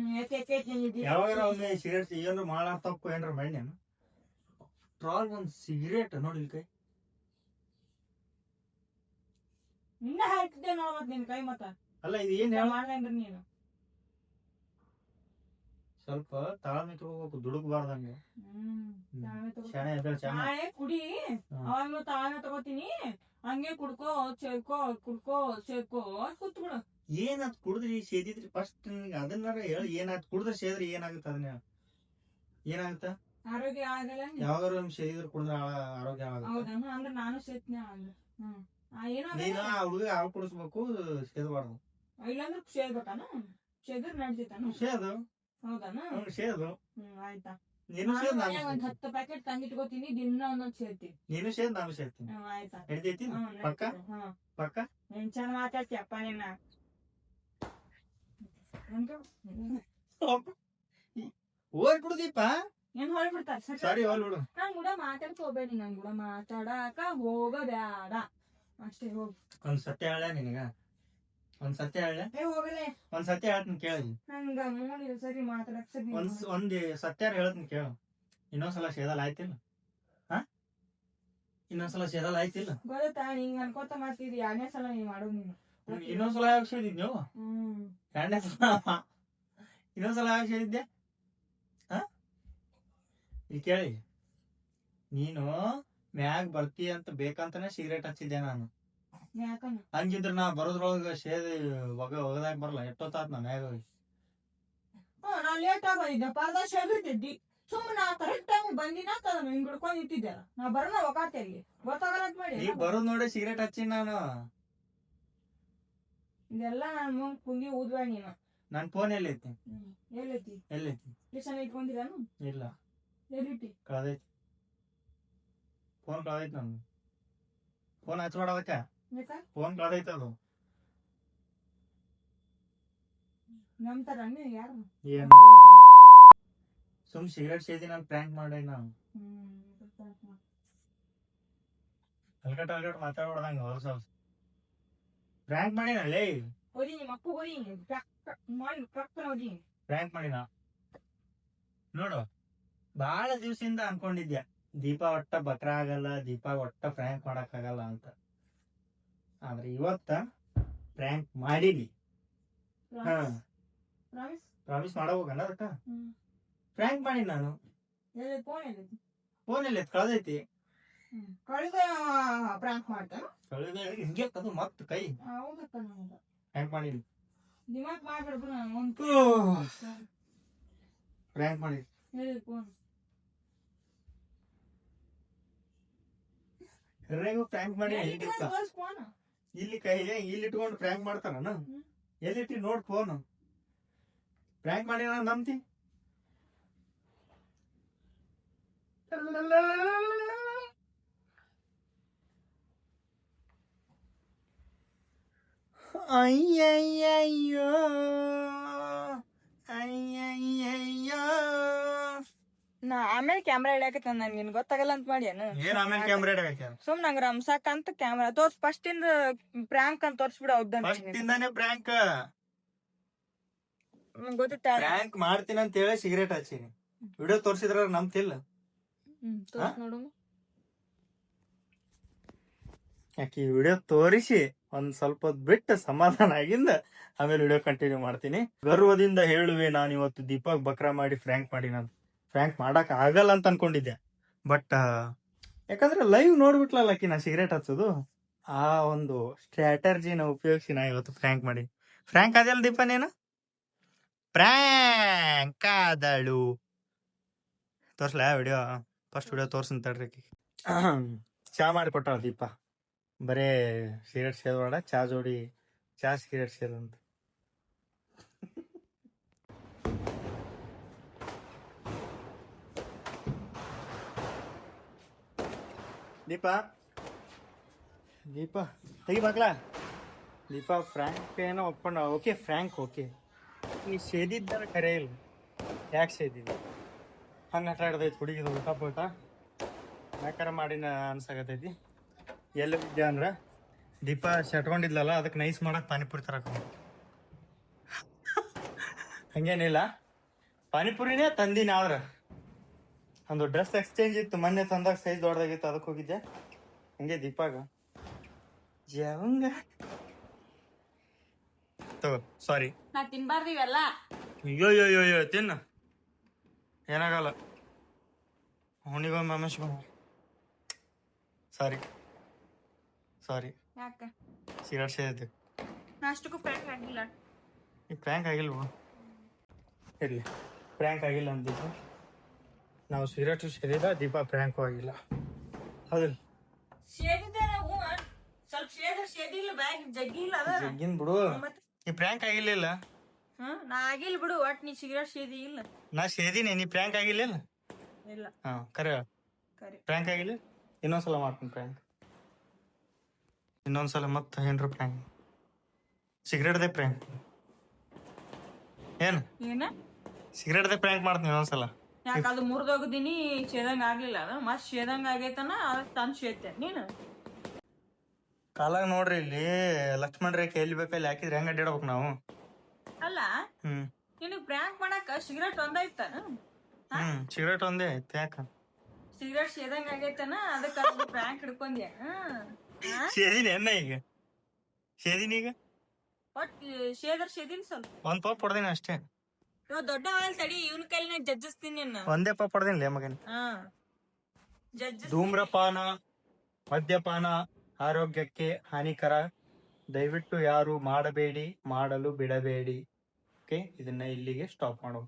ನಿಂದಿ. ಯಾವಾಗ ಒಮ್ಮೆ ಸಿಗರೇಟ್ ಏನು ಮಾಡ ತಪ್ಪು ಏನ್ರ ಮಣ್ಣೇನು? ಟ್ರಾಲ್ ಒಂದ್ ಸಿಗರೇಟ್ ನೋಡಿ ಇಲ್ಲಿ ಕೈ. ನಿನ್ನ ಹಾಕ್ತಿದ್ದೆ ನೋಡ್ಮತ್ ನಿನ್ ಕೈ ಮತ್ತ. ಅಲ್ಲ ಇದು ಏನ್ ಹೇಳ ಮಾಡ್ದಂಗ್ರಿ ನೀನು. ಸ್ವಲ್ಪ ತಾಳ್ಮೆ ತಗೋಬೇಕು ದುಡುಕ್ಬಾರ್ದಂಗೆ. ಶಾಣೆ ನಾಳೆ ಕುಡಿ. ಅವಾಗ ತಾಳ್ಮೆ ತಗೋತೀನಿ. ಹಂಗೆ ಕುಡ್ಕೋ ಸೇರ್ಕೋ ಕುಡ್ಕೋ ಸೇರ್ಕೋ ಕೂತ್ಬಿಡು. ಏನಾತ್ ಕುಡಿದ್ರಿ ಸೇದಿದ್ರಿ? ಫಸ್ಟ್ ನಿನ್ಗೆ ಅದನ್ನಾರ ಹೇಳಿ ಏನಾತ್ ಕುಡಿದ್ರೆ ಸೇದ್ರಿ ಏನಾಗುತ್ತೆ ಅದನ್ನ. ಏನಾಗುತ್ತ? ಆರೋಗ್ಯ ಆಗಲ್ಲ ಯಾವಾಗಾರು ನಿಮ್ ಸೇದಿದ್ರು ಕುಡಿದ್ರೆ ಆರೋಗ್ಯ ಹೌದಾ? ಅಂದ್ರೆ ನಾನು ಸೇತ್ನೆ ಆಗಲ್ಲ ಹ್ಮ್. ನೀನು ಆ ಹುಡುಗ ಹಾಲು ಕುಡಿಸ್ಬೇಕು ಸೇದಬಾರ್ದು. ಇಲ್ಲಾಂದ್ರೆ ಸೇದ್ಬೇಕಾನು? ಸೇದ್ರ ನಡ್ದಿತಾನ ಸೇದು. ಹೌದಾನ? ಹ್ಮ್ ಸೇದು ಹ್ಮ್ ಆಯ್ತಾ. ನೀನು ಸೇದ್ ನಾನು ಒಂದ್ ಸೇದ್ತೀನಿ. ಹತ್ತು ಪ್ಯಾಕೆಟ್ ತಂಗಿಟ್ಕೋತೀನಿ ದಿನ ಒಂದೊಂದ್ ಸೇರ್ತೀನಿ. ನೀನು ಸೇದ್ ನಾನು ಸೇರ್ತೀನಿ. ಹ್ಮ್ ಆಯ್ತಾ. ಹ್ಮ್ ಪಕ್ಕ. ಹ್ಮ್. ಪಕ್ಕ? ನೀನ್ ಚಂದ ಮಾತಾಡ್ತೀಯಪ್ಪ ನಿನ್ನ. ಹೋಗ್ ಬಿಡುದೀಪ ಏನ್ ಹೊಳ್ಬಿಡ್ತಾರ ಸರಿ ಹೋಲ್ ಬಿಡು. ನನ್ ಕೂಡ ಮಾತಾಡ್ಕ ಹೋಗ್ಬೇಡಿ ನನ್ ಕೂಡ ಮಾತಾಡಕ ಹೋಗಬ್ಯಾಡ ಅಷ್ಟೇ ಹೋಗ್. ಒಂದ್ ಸತ್ಯ ಹೇಳ ನಿನಗ? ಒಂದ್ ಸತ್ಯ ಹೇಳ ಏ ಹೋಗಲೇ. ಒಂದ್ ಸತ್ಯ ಹೇಳ್ತೀನಿ ಕೇಳಿ ನಂಗ ನೋಡಿ ಸರಿ ಮಾತಾಡಕ್ ಸರಿ ಒಂದ್ ಒಂದ್ ಸತ್ಯಾರ ಹೇಳ್ತೀನಿ ಕೇಳು. ಇನ್ನೊಂದ್ಸಲ ಸೇದಲ್ ಆಯ್ತಿಲ್ಲ? ಹಾ? ಇನ್ನೊಂದ್ಸಲ ಸೇದಲ್ ಆಯ್ತಿಲ್ಲ? ಗೊತ್ತಾ ಹಿಂಗ್ ಅನ್ಕೋತ ಮಾಡ್ತಿದ್ದಿ ಎರಡನೇ ಸಲ ನೀವ್ ಮಾಡು ನೀನು. ಇನ್ನೊಂದ್ಸಲ ಯಾಕೆ ಸೇದಿದ್ ನೀವು? ಹ್ಮ್. ಎರಡನೇ ಸಲ? ಇನ್ನೊಂದ್ಸಲ ಯಾಕೆ ಸೇದಿದ್ದೆ ಹಾ? ಇಲ್ಲಿ ಕೇಳಿ. ನೀನು ಮ್ಯಾಗ್ ಬರ್ತೀಯ ಅಂತ ಬೇಕಂತಾನೆ ಸಿಗರೇಟ್ ಹಚ್ಚಿದ್ದೆ ನಾನು. ಹಂಗಿದ್ರ ನಾ ಬರೋದ್ರೊಳಗ ಸೇದಿ ಒಗ ಒಗದಾಗ ಬರಲ್ಲ ಎಷ್ಟೊತ್ತಾತ್ ನಾ ಮ್ಯಾಗ ಹ್ಮ್ ನಾ ಲೇಟ್ ಆಗೋದಿದ್ದೆ ಪರ್ದ ಶೇಬಿಟ್ಟಿದ್ದಿ ಸುಮ್ಮನೆ ಆ ಕರೆಕ್ಟ್ ಟೈಮ್ ಬಂದಿನ ಹಿಂಗ್ ಹಿಡ್ಕೊಂಡ್ ನಿಂತಿದ್ದೆ ನಾ ಬರೋಣ ಒಕಾತೆ ಅಲ್ಲಿ ಗೊತ್ತಾಗಲ್ಲ ಅಂತ ಮಾಡಿ. ಈಗ ಬರೋದ್ ನೋಡಿ ಸಿಗರೇಟ್ ಹಚ್ಚಿನ ನಾನು. ಇದೆಲ್ಲ ನನ್ ಮುಂಗ್ ಕುಂಗಿ ಊದ್ವಾ ನೀನು. ನನ್ ಫೋನ್ ಎಲ್ಲೈತಿ. ಎಲ್ಲೈತಿ? ಎಲ್ಲೈತಿ. ಕಿಶನ್ ಇಟ್ಕೊಂಡಿರಾನು ಇಲ್ಲ. ಎಲ್ಲಿಟ್ಟಿ? ಕಳ್ದೈತಿ. ಫೋನ್ ಕಳ್ದೈತಿ ನನ್ ಫೋನ್ ಹಚ್ಬೇಡ ಅದಕ್ಕ. ಫೋನ್ ಕಳ್ದೈತಿ ಅದು. ನಂಬ್ತಾರ ಯಾರು? ಏನು? ಸುಮ್ ಸಿಗರೇಟ್ ಸೇದಿ ನಾನು ಪ್ರ್ಯಾಂಕ್ ಮಾಡಿ ನಾನು. ಅಲ್ಗಟ್ ಅಲ್ಗಟ್ ಮಾತಾಡ್ಬಾರ್ದಂಗ ಹೊಸ ಹೊಸ ಪ್ರ್ಯಾಂಕ್ ಲೇ. ಓದಿ ನಿಮ್ಮ ಅಪ್ಪ ಓದಿ ಮಾಡಿ ಕರ್ಕೊಂಡು ಓದಿ ಪ್ರ್ಯಾಂಕ್ ಮಾಡಿನ ನೋಡು ಬಹಳ ದಿವಸದಿಂದ ಅನ್ಕೊಂಡಿದ್ಯಾ ದೀಪ ಒಟ್ಟ ಬಕ್ರ ಆಗಲ್ಲ ದೀಪ ಒಟ್ಟ ಪ್ರ್ಯಾಂಕ್ ಮಾಡಕ್ ಆಗಲ್ಲ ಅಂತ. ಆದ್ರೆ ಇವತ್ತ ಪ್ರ್ಯಾಂಕ್ ಮಾಡಿನಿ. ಹಾ. ಪ್ರಾಮಿಸ್ ಪ್ರಾಮಿಸ್ ಮಾಡಬೇಕಲ್ಲ ಅದಕ್ಕ? ಪ್ರಾಂಕ್ ಪ್ರ್ಯಾಂಕ್ ಮಾಡಿ ನಾನು. ಎಲ್ಲಿ ಫೋನ್ ಇಲ್ಲ ಫೋನ್ ಎಲ್ಲಿ ಕಳ್ದೈತಿ? ಕಳೆದ ಪ್ರಾಂಕ್ ಮಾಡ್ತಾನ ಕಳೆದ ಹಿಂಗೆ ಅದು ಮತ್ತೆ ಕೈ. ಪ್ರ್ಯಾಂಕ್ ಮಾಡಿನಿ. ದಿಮಾಕ್ ಮಾಡ್ಬಿಡ್ಬ ನಾನು. ಒಂದು ಪ್ರ್ಯಾಂಕ್ ಮಾಡಿ ಎಲ್ಲರಿಗೂ ಪ್ರ್ಯಾಂಕ್ ಮಾಡಿ ಇಲ್ಲಿ ಕೈ ಇಲ್ಲಿ ಇಟ್ಕೊಂಡು ಪ್ರ್ಯಾಂಕ್ ಮಾಡ್ತಾನ ಎಲ್ಲಿ ಎಲ್ಲಿಟ್ಟಿ ನೋಡ್ ಫೋನ್ ಪ್ರ್ಯಾಂಕ್ ಮಾಡಿ ನಂಬ್ತಿ? ಅಯ್ಯಯ್ಯಯ್ಯೋ. ಅಯ್ಯಯ್ಯಯ್ಯೋ. ನಾ ಆಮೇಲೆ ಕ್ಯಾಮ್ರಾ ಹಿಡಿಯಾಕತ್ತ ನನ್ ನಿನ್ ಗೊತ್ತಾಗಲ್ಲ ಅಂತ ಮಾಡಿ ಏನ್? ಆಮೇಲೆ ಕ್ಯಾಮ್ರಾ ಇಡಬೇಕು ಸುಮ್ ನಂಗ್ ರಂಸಾಕ ಅಂತ ಕ್ಯಾಮ್ರಾ ತೋರ್ಸ್ ಫಸ್ಟ್ ಇಂದ ಪ್ರಾಂಕ್ ಅಂತ ತೋರ್ಸ್ಬಿಡ ಫಸ್ಟ್ ಇಂದಾನೆ ಪ್ರ್ಯಾಂಕ್ ಗೊತ್ತಿತ್ತ? ಪ್ರ್ಯಾಂಕ್ ಮಾಡ್ತೀನಿ ಅಂತ ಹೇಳಿ ಸಿಗರೇಟ್ ಹಚ್ಚೀನಿ. ವಿಡಿಯೋ ತೋರ್ಸಿದ್ರ ನಂಬ್ತಿಲ್ಲ. ಹ್ಮ್ ತೋರ್ಸ್ ನೋಡು ಯಾಕೆ ವಿಡಿಯೋ ತೋರಿಸಿ ಒಂದ್ ಸ್ವಲ್ಪ ಹೊತ್ ಬಿಟ್ಟು ಸಮಾಧಾನ ಆಗಿಂದ ಆಮೇಲೆ ವಿಡಿಯೋ ಕಂಟಿನ್ಯೂ ಮಾಡ್ತೀನಿ. ಗರ್ವದಿಂದ ಹೇಳುವೆ ನಾನು ಇವತ್ತು ದೀಪಕ್ ಬಕ್ರಾ ಮಾಡಿ ಫ್ರ್ಯಾಂಕ್ ಮಾಡಿ ನಾನು ಫ್ರ್ಯಾಂಕ್ ಮಾಡಕ್ ಆಗಲ್ಲ ಅಂತ ಅನ್ಕೊಂಡಿದ್ದೆ. ಬಟ್ ಯಾಕಂದ್ರೆ ಲೈವ್ ನೋಡ್ಬಿಟ್ಲಲ್ಲ ಆಕಿ ನಾ ಸಿಗರೇಟ್ ಹಚ್ಚೋದು, ಆ ಒಂದು ಸ್ಟ್ರಾಟರ್ಜಿನ ಉಪಯೋಗಿಸಿ ನಾ ಇವತ್ತು ಫ್ರ್ಯಾಂಕ್ ಮಾಡಿ ಫ್ರ್ಯಾಂಕ್ ಅದೆಲ್ಲ ದೀಪ ನೀನು? ಫ್ರ್ಯಾಂಕ್ ಆದಳು. ತೋರ್ಸ್ಲ ವಿಡಿಯೋ ಫಸ್ಟ್ ವಿಡಿಯೋ ತೋರ್ಸನ್ ತಡ್ರಿ. ಚಾ ಮಾಡಿ ಕೊಟ್ಟಾಳ ದೀಪ. ಬರೇ ಸಿಗರೇಟ್ ಸೇದಬೇಡ ಚಾ ಜೋಡಿ, ಚಾ ಸಿಗರೇಟ್ ಸೇದಂತ ದೀಪ ದೀಪ ತೆಗಿ ಮಕ್ಳ ದೀಪ ಫ್ರ್ಯಾಂಕ್ ಏನೋ ಒಪ್ಕೊಂಡ ಓಕೆ ಫ್ರ್ಯಾಂಕ್ ಓಕೆ ನೀ ಸೇದಿದ್ದಾರ ಕರೆ ಇಲ್ಲ. ಯಾಕೆ ಸೇದಿದ್ದೆ ಹಂಗೆ ಆಟ ಆಡ್ದೈತಿ ಹುಡುಗಿದು ಊಟ ಪೂಟ. ಯಾಕಾರ ಮಾಡಿನ ಅನ್ಸಾಗತೈತಿ. ಎಲ್ಲಿ ಇದ್ದೆ ಅಂದ್ರೆ, ದೀಪ ಶಟ್ಕೊಂಡಿದ್ಲಲ್ಲ ಅದಕ್ಕೆ ನೈಸ್ ಮಾಡೋಕೆ ಪಾನಿಪುರಿ ತರಕ ಹಂಗೇನಿಲ್ಲ. ಪಾನಿಪುರಿನೇ ತಂದಿನ ಆದ್ರ. ಒಂದು ಡ್ರೆಸ್ ಎಕ್ಸ್ಚೇಂಜ್ ಇತ್ತು ಮೊನ್ನೆ ತಂದಾಗ ಸೈಜ್ ದೊಡ್ಡದಾಗಿತ್ತು ಅದಕ್ಕೆ ಹೋಗಿದ್ದೆ. ಹಂಗೆ ದೀಪಾಗ? ಜವಂಗ. ತಗೋ ಸಾರಿ ನಾ ತಿನ್ಬಾರ್ದು ಇವೆಲ್ಲ. ಅಯ್ಯೋ ಅಯ್ಯೋ ಅಯ್ಯೋ ಅಯ್ಯೋ ತಿನ್ನ. ಏನಾಗಲ್ಲ. ಅವನಿಗೊಮ್ಮೆ ಮಮೇಶ್ ಬಂದ ಸಾರಿ ಸಾರಿ ಯಾಕ? ಸಿಗರೇಟ್ ಸೇದಿದ್ದೆ ನಾಷ್ಟಕ್ಕೂ ಪ್ರಾಂಕ್ ಆಗಿಲ್ಲ. ಈ ಪ್ರ್ಯಾಂಕ್ ಆಗಿಲ್ವ? ಇರಲಿ. ಪ್ರ್ಯಾಂಕ್ ಆಗಿಲ್ಲ ಅಂದಿದ್ದು. ನಾವು ಸಿಗರೇಟ್ ಸೇದಿಲ್ಲ ದೀಪ ಪ್ರ್ಯಾಂಕು ಆಗಿಲ್ಲ. ಹೌದಿಲ್ಲ? ಸೇದಿದ್ದಾರ ಹ್ಞೂ. ಸ್ವಲ್ಪ ಸೇದ ಸೇದಿಲ್ಲ ಬ್ಯಾಗ್ ಜಗ್ಗಿ ಇಲ್ಲ ಅದ ಜಗ್ಗಿನ್ ಬಿಡು. ಮತ್ತೆ? ಈ ಪ್ರ್ಯಾಂಕ್ ಆಗಿರ್ಲಿಲ್ಲ? ಹ್ಮ್ ನಾ ಆಗಿಲ್ಲ ಬಿಡು ಒಟ್ ನೀ ಸಿಗರೇಟ್ ಸೇದಿ ಇಲ್ಲ. ನಾ ಸೇದಿನಿ ನೀ ಪ್ರ್ಯಾಂಕ್ ಆಗಿಲ್ಲ ಇಲ್ಲ. ಹಾ ಕರೆ. ಕರೆ. ಪ್ರ್ಯಾಂಕ್ ಆಗಿಲ್ಲ ಇನ್ನೊಂದ್ಸಲ ಮಾಡ್ತೀನಿ ಪ್ರ್ಯಾಂಕ್ ಇನ್ನೊಂದ್ಸಲ ಮತ್ತೆ ಏನ್ರ ಪ್ರ್ಯಾಂಕ್ ಸಿಗರೇಟ್ದೆ ಪ್ರ್ಯಾಂಕ್ ಏನು? ಏನ? ಸಿಗರೇಟ್ದೇ ಪ್ರ್ಯಾಂಕ್ ಮಾಡ್ತೀನಿ ಇನ್ನೊಂದ್ಸಲ. ಯಾಕ ಅದು ಮುರಿದೋಗದಿನಿ ಸೇದಂಗ ಆಗ್ಲಿಲ್ಲ. ಅದ ಮತ್ ಸೇದಂಗ ಆಗೈತನ ಅದಕ್ಕೆ ತಂದ್ ಸೇದ್ತೆ ನೀನು? ಕಾಲಾಗ ನೋಡ್ರಿ ಇಲ್ಲಿ ಲಕ್ಷ್ಮಣ ರೇಖೆ ಎಲ್ಲಿ ಬೇಕಲ್ಲಿ ಹಾಕಿದ್ರೆ ಹೆಂಗ್ ಅಡ್ಡಾಡ್ಬೇಕು ನಾವು? ಅಲ್ಲ ಹ್ಮ್. ನಿನಗ್ ಪ್ರ್ಯಾಂಕ್ ಮಾಡಾಕ ಸಿಗರೇಟ್ ಒಂದೈತಾನ ಹ್ಮ್ ಸಿಗರೇಟ್ ಒಂದೇ ಐತೆ ಯಾಕ? ಸಿಗರೇಟ್ ಸೇದಂಗ ಆಗೈತನ ಅದಕ್ಕೆ ಪ್ರ್ಯಾಂಕ್ ಹಿಡ್ಕೊಂಡ್ಯ? ಹಾ? ಸೇದಿನಿ ಎನ್ನ ಈಗ. ಸೇದಿನಿ ಈಗ? ಒಟ್ ಸೇದರ್ ಸೇದಿನಿ ಸ್ವಲ್ಪ. ಒಂದ್ ಪಾಪ್ ಕೊಡ್ದೇನೆ ಅಷ್ಟೇ. ಇವ ದೊಡ್ಡ ಆಲ್ ತಡಿ ಇವನ್ ಕೈಲಿ ನಾನು ಜಜ್ಜಿಸ್ತೀನಿ ನಿನ್ನ ಒಂದೇ ಪಾಪ ಹೊಡ್ದಿನಿ ಲೇ ಮಗನ್? ಹಾ. ಜಡ್ಜ್ ಧೂಮ್ರಪಾನ ಮದ್ಯಪಾನ ಆರೋಗ್ಯಕ್ಕೆ ಹಾನಿಕರ. ದಯವಿಟ್ಟು ಯಾರು ಮಾಡಬೇಡಿ ಮಾಡಲು ಬಿಡಬೇಡಿ. ಓಕೆ ಇದನ್ನ ಇಲ್ಲಿಗೆ ಸ್ಟಾಪ್ ಮಾಡು.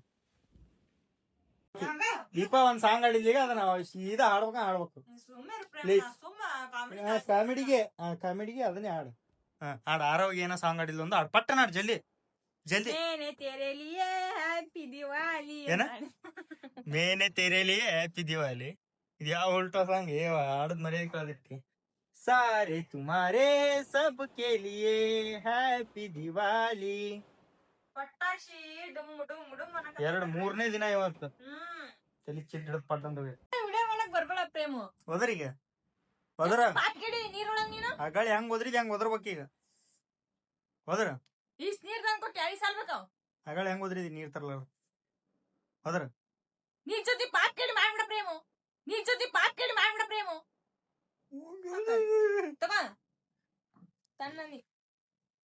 ದೀಪ ಒಂದ್ ಸಾಂಗ್ ಆಡಿದ್ಲಿಗೆ ಅದನ್ನ ಸೀದಾ ಹಾಡ್ಬೇಕ ಹಾಡ್ಬೇಕು. Please. ಕಾಮಿಡಿಗೆ ಕಾಮಿಡಿಗೆ ಅದನ್ನೇ ಹಾಡು. ಹಾ, ಹಾಡು ಆರೋಗ್ಯ ಏನೋ ಸಾಂಗ್ ಆಡಿಲ್ಲ ಒಂದು ಹಾಡು. ಪಟ್ಟನಾಡ್ ಹಾಡು ಜಲ್ದಿ. ಜಲ್ದಿ ಮೇನೆ ತೆರೆ ಲಿಯೇ ಹ್ಯಾಪಿ ದಿವಾಲಿ ಏನ? ಮೇನೆ ತೆರೆಲಿ ಹ್ಯಾಪಿ ದಿವಾಲಿ ಇದು ಯಾವ ಉಲ್ಟಾ ಸಾಂಗ್ ಏ ಹಾಡದ್ ಮರ್ಯಾದೆ ಕಳೆದಿಟ್ಟಿ. ಸಾರೆ ತುಮಾರೇ ಸಬ್ ಕೆ ಲಿಯೇ ಹ್ಯಾಪಿ ದಿವಾಲಿ ಪಟಾಕ್ಷಿ ಡುಮ್ ಡುಮ್ ಡುಮ್ ಅನ್ನಕ ಎರಡು ಮೂರನೇ ದಿನ ಇವತ್ತು. ಹ್ಮ್. ತಲಿ ಚಿಟ್ ಹಿಡಿದ್ ಪಟ್ಟಂತ ವಿಡಿಯೋ ಮಾಡಕ್ ಬರ್ಬೇಡ ಪ್ರೇಮು. ಹೋದ್ರೀಗ ಹೋದ್ರ ಪಾಟ್ ಗಿಡಿ ನೀರೊಳಗ್ ನೀನು? ಆ ಗಾಳಿ ಹೆಂಗ್ ಹೋದ್ರಿದ್ ಹೆಂಗ್ ಹೋದ್ರಬೇಕೀಗ ಹೋದ್ರ ಈಸ್ ನೀರ್ ತಂದ್ ಕೊಟ್ಟು ಯಾರಿಗ್ ಸಾಲ್ಬೇಕಾವ್ ಆ ಗಾಳಿ ಹೆಂಗ್ ಹೋದ್ರಿದ್ ನೀರ್ ತರಲ್ಲ ಹೋದ್ರ. ನೀರ್ ಜೊತೆ ಪಾಟ್ ಗಿಡಿ ಮಾಡ್ಬಿಡ ಪ್ರೇಮು. ನೀರ್ ಜೊತೆ ಪಾಟ್ ಗಿಡಿ ಮಾಡ್ಬಿಡ ಪ್ರೇಮು. ತಗ. ತನ್ನ ನೀ.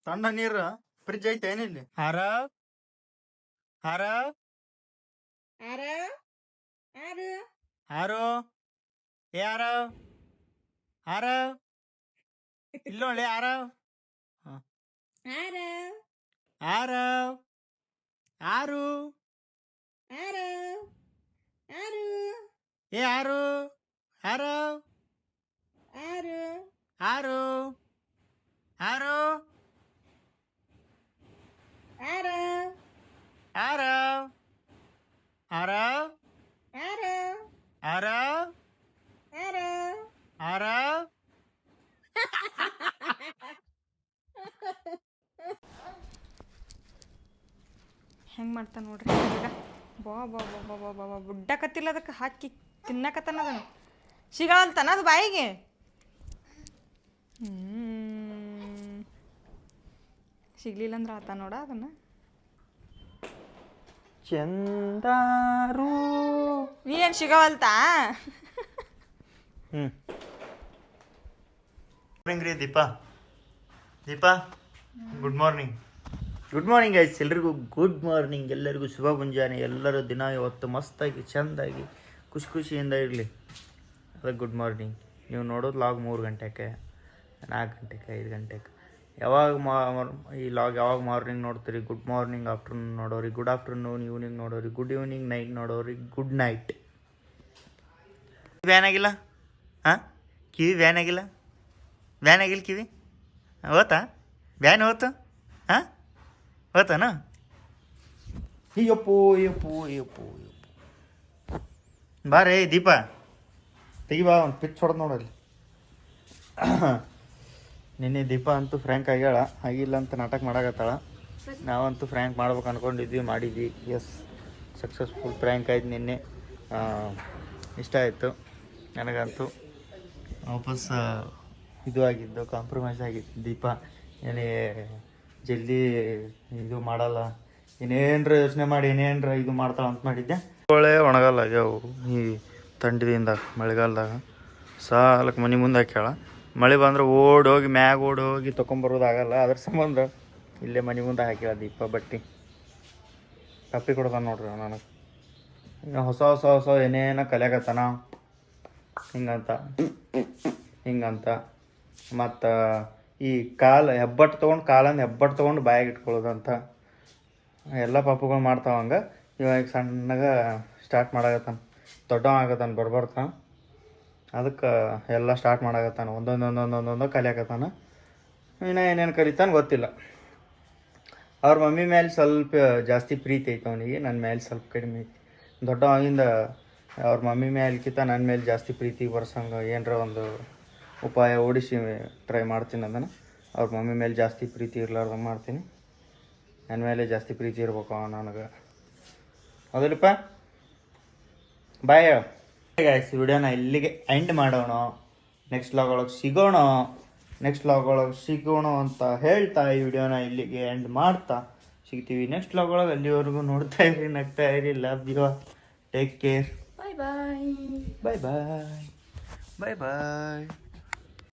ತಣ್ಣ ನೀರು ಫ್ರಿಜ್ ಐತೆ ಏನಿಲ್ಲಿ ಹಾರ? ಹಾರ? ಯಾರ ಯಾರು ಹಾರೋ? ಏ ಹಾರ? ಹಾರ? ಇಲ್ಲೊಳ್ಳೆ ಹಾರ? ಯಾರ ಹಾರ ಹಾರು ಯಾರ ಯಾರು ಏ ಹಾರು ಹಾರ ಯಾರು ಹಾರು ಹಾರು ಯಾರು ಹಾರ ಹಾರ ಯಾರು ಹಾರ ಯಾರು ಹಾರ ಹೆಂಗೆ ಮಾಡ್ತಾನೆ ನೋಡ್ರಿ ಬಾ ಬಾ ಬಾ ಬಾ ಬಾ ಬಾ ಬಾ. ಬುಡ್ಡಕತ್ತಿಲ್ಲ ಅದಕ್ಕೆ ಹಾಕಿ ತಿನ್ನಕತ್ತಾನ ಅದನ್ನು. ಸಿಗಲ್ತಾನ ಅದು ಬಾಯಿಗೆ? ಹ್ಞೂ ಸಿಗ್ಲಿಲ್ಲ ಅಂದ್ರೆ ಆತ ನೋಡ ಅದನ್ನು. ಚಂದಾರು. ನೀ ಏನು ಸಿಗವಲ್ತಾ? ಹ್ಞೂ ಮಾರ್ನಿಂಗ್ ರೀ Deepa Deepa good morning good morning guys ಎಲ್ರಿಗೂ ಗುಡ್ ಮಾರ್ನಿಂಗ್ ಎಲ್ಲರಿಗೂ ಶುಭ ಮುಂಜಾನೆ ಎಲ್ಲರೂ ದಿನ ಇವತ್ತು ಮಸ್ತಾಗಿ, ಚೆಂದಾಗಿ, ಖುಷಿ ಖುಷಿಯಿಂದ ಇರಲಿ. ಅದಕ್ಕೆ ಗುಡ್ ಮಾರ್ನಿಂಗ್ ನೀವು ನೋಡೋದು ಲಾಗ್ ಮೂರು ಗಂಟೆಗೆ, ನಾಲ್ಕು ಗಂಟೆಗೆ, ಐದು ಗಂಟೆಗೆ. ಯಾವಾಗ ಈ ಲಾಗ್ ಯಾವಾಗ ಮಾರ್ನಿಂಗ್ ನೋಡ್ತೀರಿ? ಗುಡ್ ಮಾರ್ನಿಂಗ್ ಆಫ್ಟರ್ನೂನ್ ನೋಡೋರಿ. ಗುಡ್ ಆಫ್ಟರ್ನೂನ್ ಈವ್ನಿಂಗ್ ನೋಡೋರಿ. ಗುಡ್ ಈವ್ನಿಂಗ್ ನೈಟ್ ನೋಡೋರಿ. ಗುಡ್ ನೈಟ್ ವ್ಯಾನ್ ಆಗಿಲ್ಲ? ಹಾಂ? ಕಿವಿ ವ್ಯಾನ್ ಆಗಿಲ್ಲ? ವ್ಯಾನ್ ಕಿವಿ ಹೋತಾ ವ್ಯಾನ್ ಹೋತು ಹಾಂ? ಹೋತಾನ ಅಯ್ಯಪ್ಪೋ ಅಯ್ಯಪ್ಪೋ ಅಯ್ಯಪ್ಪೋ ಅಯ್ಯಪ್ಪೋ. ಬಾರೇ ದೀಪ. ತೆಗಿಬಾ ಒಂದು ಪಿಚ್ ಹೊಡೆದು ನೋಡಲ್ಲಿ ನಿನ್ನೆ ದೀಪ ಅಂತೂ ಫ್ರ್ಯಾಂಕ್ ಆಗ್ಯಾಳ. ಆಗಿಲ್ಲ ಅಂತ ನಾಟಕ ಮಾಡಾಕತ್ತಾಳ. ನಾವಂತೂ ಫ್ರ್ಯಾಂಕ್ ಮಾಡ್ಬೇಕು ಅನ್ಕೊಂಡಿದ್ವಿ ಮಾಡಿದ್ವಿ. ಎಸ್ ಸಕ್ಸಸ್ಫುಲ್ ಫ್ರ್ಯಾಂಕ್ ಆಯ್ತು ನಿನ್ನೆ. ಇಷ್ಟ ಆಯಿತು ನನಗಂತೂ. ವಾಪಸ್ ಇದು ಆಗಿದ್ದು ಕಾಂಪ್ರಮೈಸ್ ಆಗಿತ್ತು ದೀಪ. ಏನೇ ಜಲ್ದಿ ಇದು ಮಾಡಲ್ಲ. ಇನ್ನೇನ್ರ ಯೋಚನೆ ಮಾಡಿ ಇನ್ನೇನ್ರ ಇದು ಮಾಡ್ತಾಳ ಅಂತ ಮಾಡಿದ್ದೆ ಒಳ್ಳೆ ಒಣಗಲ್ಲ ಆಗ್ಯಾವು ಈ ತಂಡಿದಿಂದ, ಮಳೆಗಾಲದಾಗ. ಸಾಲಕ್ಕೆ ಮನೆ ಮುಂದೆ ಹಾಕ್ಯಾಳ. ಮಳೆ ಬಂದ್ರೆ ಓಡಿ ಹೋಗಿ ಮ್ಯಾಗ ಓಡಿ ಹೋಗಿ ತೊಗೊಂಬರೋದಾಗಲ್ಲ ಅದ್ರ ಸಂಬಂಧ ಇಲ್ಲೇ ಮನೆ ಮುಂದೆ ಹಾಕ್ಯಾಳ ದೀಪ, ಬಟ್ಟಿ. ಕಪ್ಪಿ ಕೊಡ್ತಾನೆ ನೋಡ್ರಿ ನನಗೆ. ಹೊಸ ಹೊಸ ಹೊಸ ಏನೇನ ಕಲಿಯಾಕತ್ತಾನ. ಹಿಂಗಂತ. ಹಿಂಗಂತ. ಮತ್ತು ಈ ಕಾಲು ಹೆಬ್ಬಟ್ಟು ತೊಗೊಂಡು ಕಾಲನ್ನು ಹೆಬ್ಬಟ್ಟು ತೊಗೊಂಡು ಬಾಯಾಗಿ ಇಟ್ಕೊಳ್ಳೋದಂತ ಎಲ್ಲ ಪಾಪುಗಳು ಮಾಡ್ತಾವ ಹಂಗೆ. ಇವಾಗ ಸಣ್ಣಗ ಸ್ಟಾರ್ಟ್ ಮಾಡಾಕತ್ತಾನ ದೊಡ್ಡ ಆಗತ್ತಾನ ಬರ್ಬರ್ತಾನ ಅದಕ್ಕೆ ಎಲ್ಲ ಸ್ಟಾರ್ಟ್ ಮಾಡಾಕತ್ತಾನ, ಒಂದೊಂದು ಒಂದೊಂದು ಒಂದೊಂದು ಕಲಿಯಾಕತ್ತಾನ ಇನ್ನು ಏನೇನು ಕಲಿತಾನ ಗೊತ್ತಿಲ್ಲ. ಅವ್ರ ಮಮ್ಮಿ ಮೇಲೆ ಸ್ವಲ್ಪ ಜಾಸ್ತಿ ಪ್ರೀತಿ ಐತೆ ಅವನಿಗೆ ನನ್ನ ಮೇಲೆ ಸ್ವಲ್ಪ ಕಡಿಮೆ ಐತಿ. ದೊಡ್ಡವಾಗಿಂದ ಅವ್ರ ಮಮ್ಮಿ ಮೇಲ್ಕಿಂತ ನನ್ನ ಮೇಲೆ ಜಾಸ್ತಿ ಪ್ರೀತಿ ಬರ್ಸಂಗೆ ಏನರ ಒಂದು ಉಪಾಯ ಓಡಿಸಿ ಟ್ರೈ ಮಾಡ್ತೀನಿ ಅದನ್ನು. ಅವ್ರ ಮಮ್ಮಿ ಮೇಲೆ ಜಾಸ್ತಿ ಪ್ರೀತಿ ಇರ್ಲಾರ್ದಂಗೆ ಮಾಡ್ತೀನಿ. ನನ್ನ ಮೇಲೆ ಜಾಸ್ತಿ ಪ್ರೀತಿ ಇರ್ಬೇಕು ನನಗೆ. ಹೌದಿಲ್ಲಪ್ಪ? ಬಾಯ್ ಗಾಯ್ಸ್ ವಿಡಿಯೋನ ಇಲ್ಲಿಗೆ ಎಂಡ್ ಮಾಡೋಣ. ನೆಕ್ಸ್ಟ್ ಲಾಗ್ ಒಳಗೆ ಸಿಗೋಣ. ನೆಕ್ಸ್ಟ್ ಲಾಗ್ ಒಳಗೆ ಸಿಗೋಣ ಅಂತ ಹೇಳ್ತಾ ಈ ವಿಡಿಯೋನ ಇಲ್ಲಿಗೆ ಎಂಡ್ ಮಾಡ್ತಾ. ಸಿಗ್ತೀವಿ ನೆಕ್ಸ್ಟ್ ಲಾಗ್ ಒಳಗೆ. ಅಲ್ಲಿವರೆಗೂ ನೋಡ್ತಾ ಇರಿ ನಗ್ತಾ ಇರಿ. Love you take care bye bye bye bye bye bye